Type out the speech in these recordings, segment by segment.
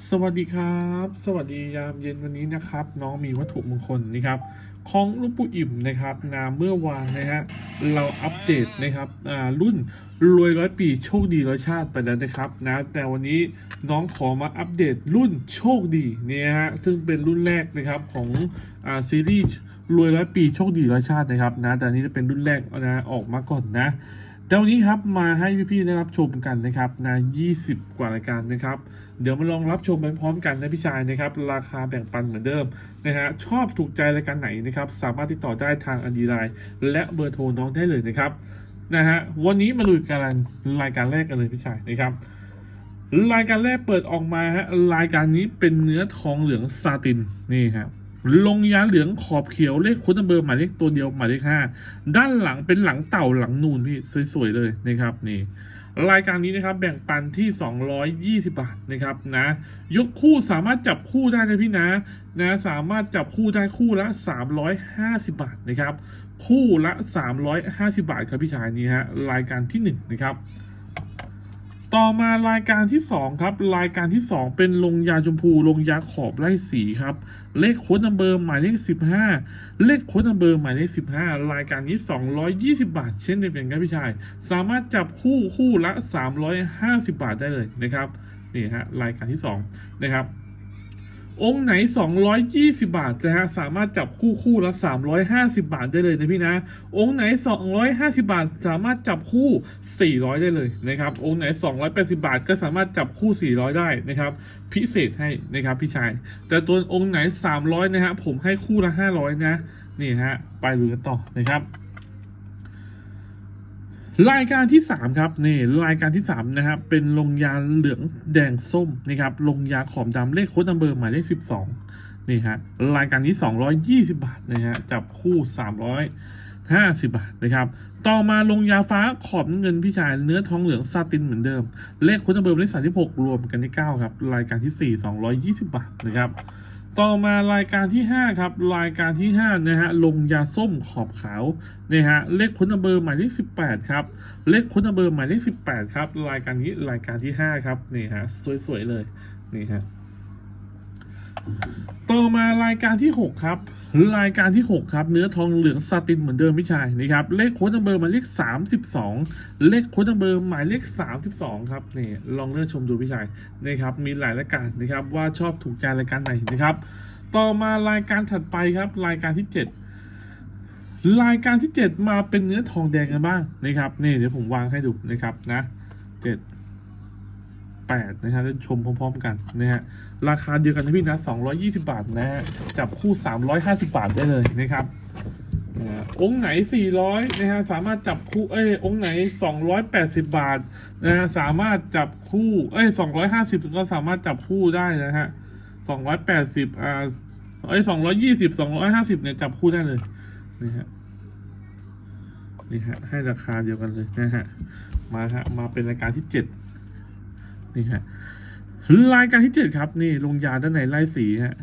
สวัสดีครับ สวัสดียามเย็นวันนี้นะครับ น้องมีวัตถุมงคลนะครับของลูกปู่อิ่มนะครับนาเมื่อวานนะฮะเราอัปเดตนะครับอ่ารุ่นรวยร้อยปีโชคดีร้อยชาติไปแล้วนะครับนะแต่วันนี้น้องขอมาอัปเดตรุ่นโชคดีเนี่ยฮะซึ่งเป็นรุ่นแรกนะครับของอ่าซีรีส์รวยร้อยปีโชคดีร้อยชาตินะครับนะแต่นนี้จะเป็นรุ่นแรกนะออกมาก่อนนะ แต่วันนี้ครับมาให้พี่ๆได้รับชมกันนะครับนะ20 กว่ารายการนะครับ เดี๋ยวมาลองรับชมไปพร้อมกันนะพี่ชายนะครับ ราคาแบ่งปันเหมือนเดิมนะฮะชอบถูกใจรายการไหนนะครับ สามารถติดต่อได้ทางอันดีไลน์และเบอร์โทรน้องได้เลยนะครับนะฮะวันนี้มาลุยกันรายการแรกกันเลยพี่ชายนะครับรายการแรกเปิดออกมาฮะรายการนี้เป็นเนื้อทองเหลืองซาตินนี่ครับ ลงยาเหลืองขอบเขียวเลขคุณเบอร์หมายเลขตัวเดียวหมายเลขห้าด้านหลังเป็นหลังเต่าหลังนูนพี่สวยๆเลยนะครับนี่รายการนี้นะครับแบ่งปันที่ 220 บาทนะครับนะยกคู่สามารถจับคู่ได้นะพี่นะนะสามารถจับคู่ได้คู่ละ 350 บาทนะครับคู่ละ 350 บาทครับพี่ชายนี่ฮะรายการที่1นะครับ ต่อมารายการที่ 2 ครับ รายการที่ 2 เป็นลงยาชมพูลงยาขอบไล่สีครับ เลขโค้ดนัมเบอร์หมายเลข 15 เลขโค้ดนัมเบอร์หมายเลข 15 รายการนี้ 220 บาท เช่นเดียวกันครับพี่ชาย สามารถจับคู่คู่ละ 350 บาทได้เลยนะครับ นี่ฮะรายการที่ 2 นะครับ องค์ไหน 220 บาทนะฮะสามารถจับคู่คู่ละ 350 บาทได้เลยนะพี่นะ องค์ไหน 250 บาท สามารถจับคู่ 400 ได้เลยนะครับองค์ไหน 280 บาท ก็สามารถจับคู่ 400 ได้นะครับพิเศษให้นะครับพี่ชาย แต่ตัวองค์ไหน 300 นะฮะผมให้คู่ละ 500 นะนี่ฮะไปดูกันต่อนะครับ รายการที่ 3 ครับนี่รายการที่3นะครับเป็นลงยาเหลืองแดงส้มนะครับลงยาขอบดำเลขโค้ดนัมเบอร์หมายเลข 12นี่ฮะรายการนี้ 220 บาทนะฮะจับคู่ 350 บาทนะครับต่อมาลงยาฟ้าขอบเงินพี่ชายเนื้อทองเหลืองซาตินเหมือนเดิม เลขโค้ดนัมเบอร์หมายเลข 36 รวมกันที่ 9 ครับ รายการที่ 4 220 บาทนะครับ ต่อมารายการที่ 5 ครับ รายการที่5นะฮะลงยาส้มขอบขาวนะฮะเลขคุณนเบอร์หมายเลข18 ครับ เลขคุณนเบอร์หมายเลข18 ครับ รายการนี้รายการที่ 5 ครับนี่ฮะสวยๆเลยนี่ฮะ ต่อมารายการที่ 6 ครับรายการที่ 6 ครับ เนื้อทองเหลืองซาตินเหมือนเดิมพี่ชายนะครับเลขโค้ดนัมเบอร์หมายเลข 32 เลขโค้ดนัมเบอร์หมายเลข 32 ครับนี่ลองเลือกชมดูพี่ชายนะครับมีหลายรายการนะครับว่าชอบถูกใจรายการไหนนะครับ ต่อมารายการถัดไปครับ รายการที่ 7 รายการที่ 7 มาเป็นเนื้อทองแดงกันบ้างนะครับนี่เดี๋ยวผมวางให้ดูนะครับนะเจ็ดแปดนะครับชมพร้อมๆกันนะฮะราคาเดียวกันนะพี่นะ220 บาทนะฮะจับคู่ 350 บาทได้เลยนะครับองค์ไหน 400นะฮะสามารถจับคู่เอ้ยองค์ไหน 280 บาทนะฮะสามารถจับคู่เอ้ย250 ก็สามารถจับคู่ได้นะฮะ280อ่าเอ้ย220 250เนี่ยจับคู่ได้เลยนะฮะนี่ฮะให้ราคาเดียวกันเลยนะฮะมาฮะมาเป็นรายการที่ 7 นี่ฮะรายการที่เจ็ดครับ นี่ลงยาด้านในไล่สีฮะ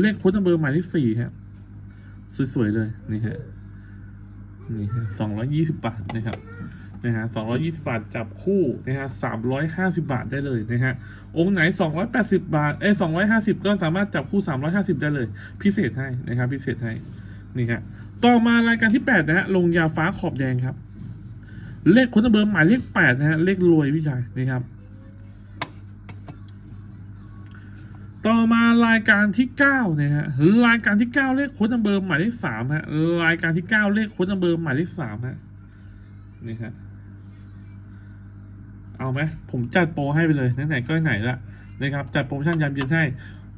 เลขโค้ดนัมเบอร์หมายเลขสี่ฮะ สวยๆเลยนี่ฮะนี่ฮะสองร้อยี่สิบบาทนะครับนะฮะสองร้อยี่สิบาทจับคู่นะฮะสามร้อยห้าสิบาทได้เลยนะฮะ องค์ไหนสองร้อยแปดสิบาท เอ้สองร้อยห้าสิบก็สามารถจับคู่สามร้อยห้าสิบได้เลย พิเศษให้นะครับ พิเศษให้ นี่ฮะ ต่อมารายการที่แปดนะฮะ ลงยาฟ้าขอบแดงครับ เลขคนัมเบอร์หมายเลขแปดนะฮะ เลขรวยพี่ชายนี่ครับ ต่อมารายการที่เก้าเนี่ยฮะรายการที่เก้าเลขโค้ดนัมเบอร์หมายเลขสามฮะรายการที่เก้าเลขโค้ดนัมเบอร์หมายเลขสามฮะนี่ฮะเอาไหมผมจัดโปรให้ไปเลยไหนๆก็ไหนละนะครับจัดโปรโมชั่นยามเย็นให้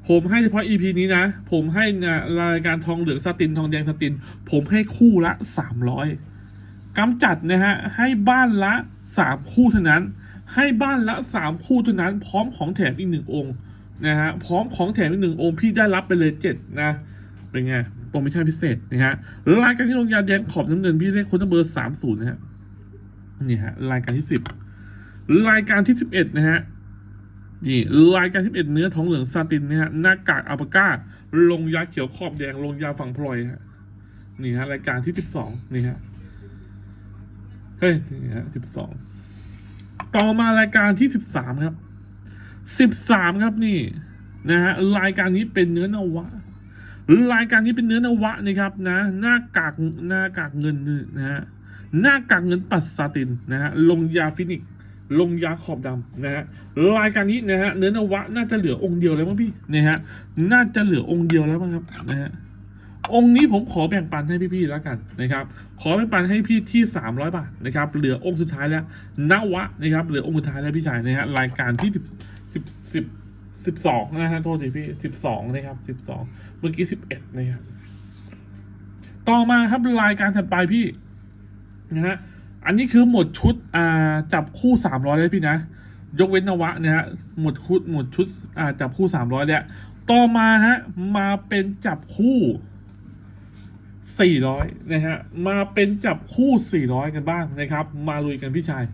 ผมให้เฉพาะ EP นี้นะ ผมให้นะรายการทองเหลืองสตินทองแดงสติน ผมให้คู่ละสามร้อยกำจัดนะฮะให้บ้านละสามคู่เท่านั้น ให้บ้านละสามคู่เท่านั้น พร้อมของแถมอีกหนึ่งองค์ นะฮะพร้อมของแถมอีกหนึ่งองค์พี่ได้รับไปเลยเจ็ดนะเป็นไงโปรโมชั่นพิเศษนะฮะรายการที่ลงยาแดงขอบน้ำเงินพี่เลขคนเบอร์สามศูนย์นะฮะนี่ฮะรายการที่สิบรายการที่สิบเอ็ดนะฮะนี่รายการที่สิบเอ็ดเนื้อทองเหลืองซาตินนะฮะหน้ากากอัลปาก้า ลงยาเขียวขอบแดงลงยาฝั่งพลอยฮะนี่ฮะรายการที่สิบสองนี่ฮะเฮ้ยนี่ฮะสิบสองต่อมารายการที่สิบสามครับ สิบสามครับนี่นะฮะรายการนี้เป็นเนื้อนวะ รายการนี้เป็นเนื้อนวะนะครับนะหน้ากากหน้ากากเงินนะฮะหน้ากากเงินปัสซาตินนะฮะลงยาฟินิกลงยาขอบดำนะฮะรายการนี้นะฮะเนื้อนวะน่าจะเหลือองค์เดียวแล้วมั้งพี่นะฮะน่าจะเหลือองค์เดียวแล้วมั้งครับนะฮะองค์นี้ผมขอแบ่งปันให้พี่ๆแล้วกันนะครับ ขอแบ่งปันให้พี่ที่ 300 บาทนะครับ เหลือองค์สุดท้ายแล้วนวะนะครับ เหลือองค์สุดท้ายแล้วพี่ชายนะฮะรายการที่ 10 10 10สิบสองนะฮะโทษทีพี่สิบสองนะครับสิบสองเมื่อกี้สิบเอ็ดนะครับต่อมาครับรายการถัดไปพี่นะฮะอันนี้คือหมดชุดอ่าจับคู่สามร้อยเลยพี่นะ ยกเว้นนวะนะฮะหมดชุดหมดชุดอ่าจับคู่สามร้อยเนี่ยต่อมาฮะมาเป็นจับคู่สี่ร้อยนะฮะมาเป็นจับคู่สี่ร้อยกันบ้างนะครับ มาลุยกันพี่ชาย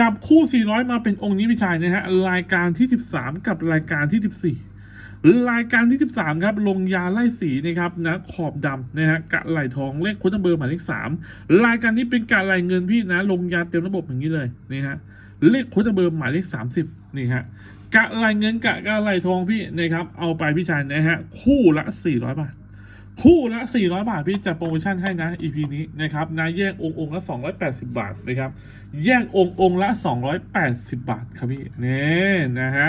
จับคู่ 400 มาเป็นองค์นี้พี่ชายนะฮะรายการที่ 13 กับรายการที่ 14 รายการที่ 13 ครับ ลงยาไล่สีนะครับนะขอบดำนะฮะกะไหลทองเลขค้ดเบอร์หมายเลข3รายการนี้เป็นกะไหลเงินพี่นะ ลงยาเต็มระบบอย่างนี้เลยนี่ฮะเลขค้ดเบอร์หมายเลข 30 นี่ฮะกะไหลเงินกะกะไหลทองพี่นะครับเอาไปพี่ชายนะฮะคู่ละ 400 บาท คู่ละ 400 บาท พี่จัดโปรโมชั่นให้นะ EP นี้นะครับนะแยกองค์องค์ละ 280 บาทนะครับแยกองค์องค์ละ 280 บาทครับพี่นี่นะฮะ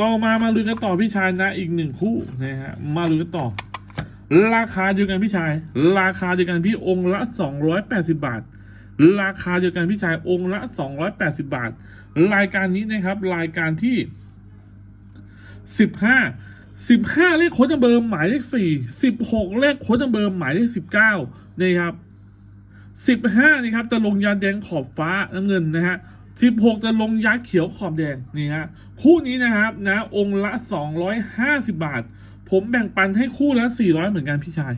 ต่อมามาลุ้นกันต่อพี่ชายนะอีกหนึ่งคู่นะฮะมาลุ้นกันต่อ ราคาเดียวกันพี่ชาย ราคาเดียวกันพี่องค์ละ 280 บาท ราคาเดียวกันพี่ชายองค์ละ 280 บาท รายการนี้นะครับรายการที่สิบห้า สิบห้าเลขโค้ดเบอร์หมายเลขสี่สิบหกเลขโค้ดเบอร์หมายเลขสิบเก้านะครับสิบห้านี่ครับจะลงยาแดงขอบฟ้าน้ำเงินนะฮะสิบหกจะลงยาเขียวขอบแดงนี่ฮะคู่นี้นะครับนะองค์ละสองร้อยห้าสิบาท ผมแบ่งปันให้คู่ละสี่ร้อยเหมือนกันพี่ชาย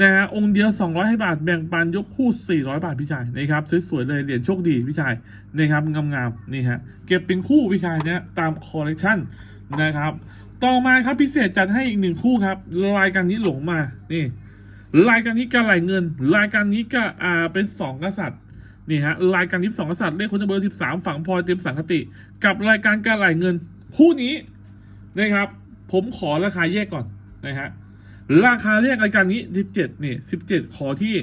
นะฮะองค์เดียวสองร้อยบาทแบ่งปันยกคู่สี่ร้อยบาทพี่ชายนะครับสวยๆเลยเหรียญโชคดีพี่ชายนะครับงามๆนี่ฮะเก็บเป็นคู่พี่ชายเนี่ยตามคอลเลกชันนะครับ ต่อมาครับพิเศษจัดให้อีกหนึ่งคู่ครับ รายการนี้หลงมา นี่ รายการนี้การไหลเงิน รายการนี้ก็อ่าเป็นสองกษัตริย์นี่ฮะรายการที่สองกษัตริย์เลขคนจะเบอร์สิบสามฝังพลอยเต็มสังคติ กับรายการการไหลเงิน คู่นี้นะครับ ผมขอราคาแยกก่อนนะฮะราคาแยกรายการนี้สิบเจ็ดนี่สิบเจ็ดขอที่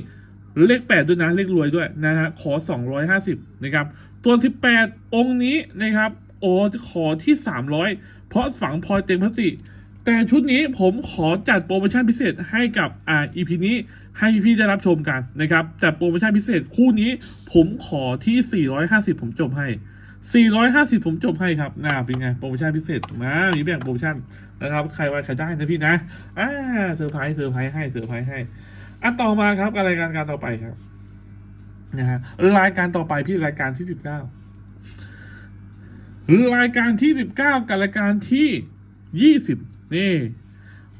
เลขแปดด้วยนะเลขรวยด้วยนะฮะขอสองร้อยห้าสิบนะครับ ตัวสิบแปดองค์นี้นะครับ อ้ขอที่สามร้อยเพราะฝังพลอยเต็มพลาสติกแต่ชุดนี้ผมขอจัดโปรโมชั่นพิเศษให้กับอ่า EP นี้ให้พี่ๆได้รับชมกันนะครับจัดโปรโมชั่นพิเศษคู่นี้ผมขอที่ 450 ผมจบให้ 450 ผมจบให้ครับน่าเป็นไงโปรโมชั่นพิเศษนะมีแบ่งโปรโมชั่นนะครับ ใครไว้ใครได้นะพี่นะอ่าเซอร์ไพรส์เซอร์ไพรส์ให้เซอร์ไพรส์ให้อะต่อมาครับอะไรายการการต่อไปครับนะฮะรายการต่อไปพี่รายการที่ 19 รายการที่ 19 กับรายการที่ 20 นี่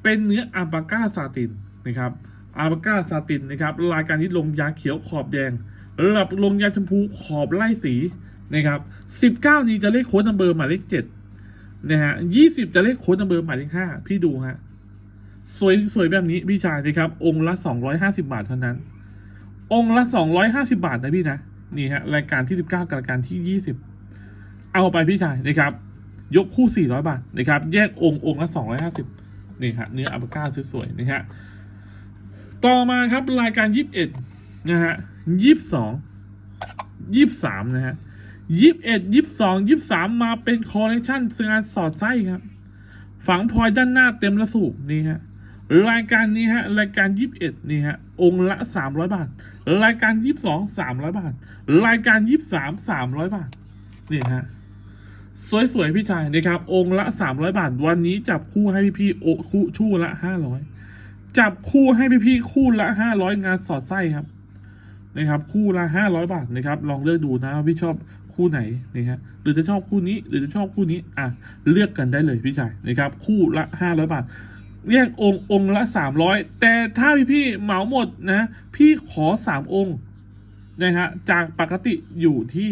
เป็นเนื้ออาบาก้าซาตินนะครับอาบาก้าซาตินนะครับรายการที่ลงยาเขียวขอบแดงระดับลงยาชมพูขอบไล่สีนะครับ 19 นี้จะเลขโค้ดนัมเบอร์หมายเลข7นะฮะ20 จะเลขโค้ดนัมเบอร์หมายเลข5พี่ดูฮะสวยสวยแบบนี้พี่ชายนะครับ องค์ละ 250 บาทเท่านั้น องค์ละ 250 บาทนะพี่นะ นี่ฮะรายการที่ 19 กับรายการที่ 20 เอาไปพี่ชายนะครับ ยกคู่ 400 บาทนะครับ แยกองค์องค์ละ 250นี่ฮะเนื้ออัปก้าสวยๆนะฮะต่อมาครับรายการ 21 นะฮะ 22 23 นะฮะ 21 22 23 มาเป็นคอลเลคชันงานสอดไส้ครับ ฝังพลอยด้านหน้าเต็มระสูบนี่ฮะรายการนี้ฮะ รายการ 21 นี่ฮะ องค์ละ 300 บาท รายการ 22 300 บาท รายการ 23 300 บาท นี่ฮะ สวยๆพี่ชายนะครับ องค์ละ 300 บาท วันนี้จับคู่ให้พี่ๆโอคู่ชู่ละ 500 จับคู่ให้พี่ๆคู่ละ 500 งานสอดไส้ครับนะครับ คู่ละ 500 บาทนะครับ ลองเลือกดูนะว่าพี่ชอบคู่ไหนนะฮะหรือจะชอบคู่นี้หรือจะชอบคู่นี้อะเลือกกันได้เลยพี่ชายนะครับ คู่ละ 500 บาทแยกองค์องค์ละ 300 แต่ถ้าพี่ๆเหมาหมดนะพี่ขอ 3 องค์นะฮะจากปกติอยู่ที่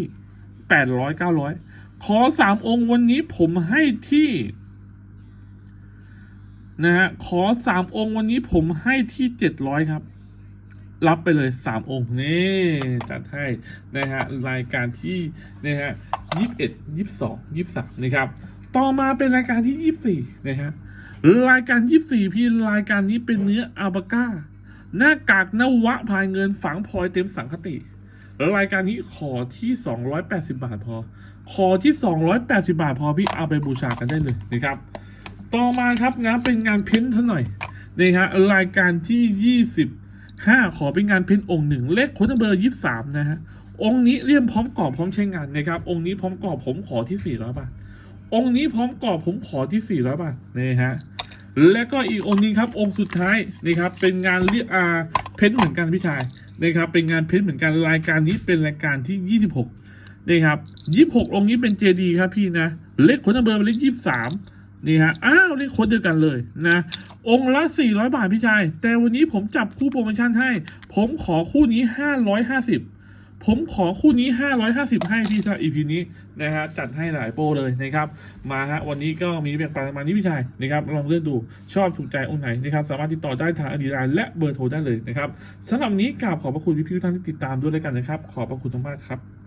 800 900 ขอ3องค์วันนี้ผมให้ที่นะฮะขอ3องค์วันนี้ผมให้ที่700ครับ รับไปเลย3องค์นี่จัดให้นะฮะรายการที่นะฮะ21 22 23นะครับ ต่อมาเป็นรายการที่24นะฮะรายการ24พี่รายการนี้เป็นเนื้ออัลปาก้า หน้ากากนวะพายเงินฝังพลอยเต็มสังคติ แล้วรายการนี้ขอที่ 280 บาทพอ ขอที่ 280 บาทพอพี่เอาไปบูชากันได้เลยนะครับ ต่อมาครับงานเป็นงานเพ้นท์ท่าหน่อยนี่ฮะรายการที่ 25 ขอเป็นงานเพ้นท์องค์หนึ่งเลขค้นเบอร์ 23 นะฮะองค์นี้เรียมพร้อมกรอบพร้อมใช้งานนะครับ องค์นี้พร้อมกรอบผมขอที่ 400 บาท องค์นี้พร้อมกรอบผมขอที่ 400 บาทนี่ฮะและก็อีกองค์นี้ครับองค์สุดท้ายนี่ครับเป็นงานเรียกอาเพ้นท์เหมือนกันพี่ชาย นะครับเป็นงานเพ้นท์เหมือนกันรายการนี้เป็นรายการที่ 26นี่ครับ26 องค์นี้เป็นเจดีครับพี่นะเลขคนเบอร์เป็นเลข23นี่ฮะอ้าวเลขคนเดียวกันเลยนะองค์ละ 400 บาทพี่ชาย แต่วันนี้ผมจับคู่โปรโมชั่นให้ ผมขอคู่นี้ 550 ผมขอคู่นี้ 550 ให้พี่สำหรับ EP นี้นะฮะจัดให้หลายโปรเลยนะครับ มาฮะวันนี้ก็มีแบ่งปันประมาณนี้พี่ชายนะครับลองเลือกดูชอบถูกใจองค์ไหนนะครับสามารถติดต่อได้ทางอดีไลน์และเบอร์โทรได้เลยนะครับสำหรับนนี้กราบขอบพระคุณพี่ๆทุกท่านที่ติดตามด้วยแล้วกันนะครับ ขอบพระคุณมากๆครับ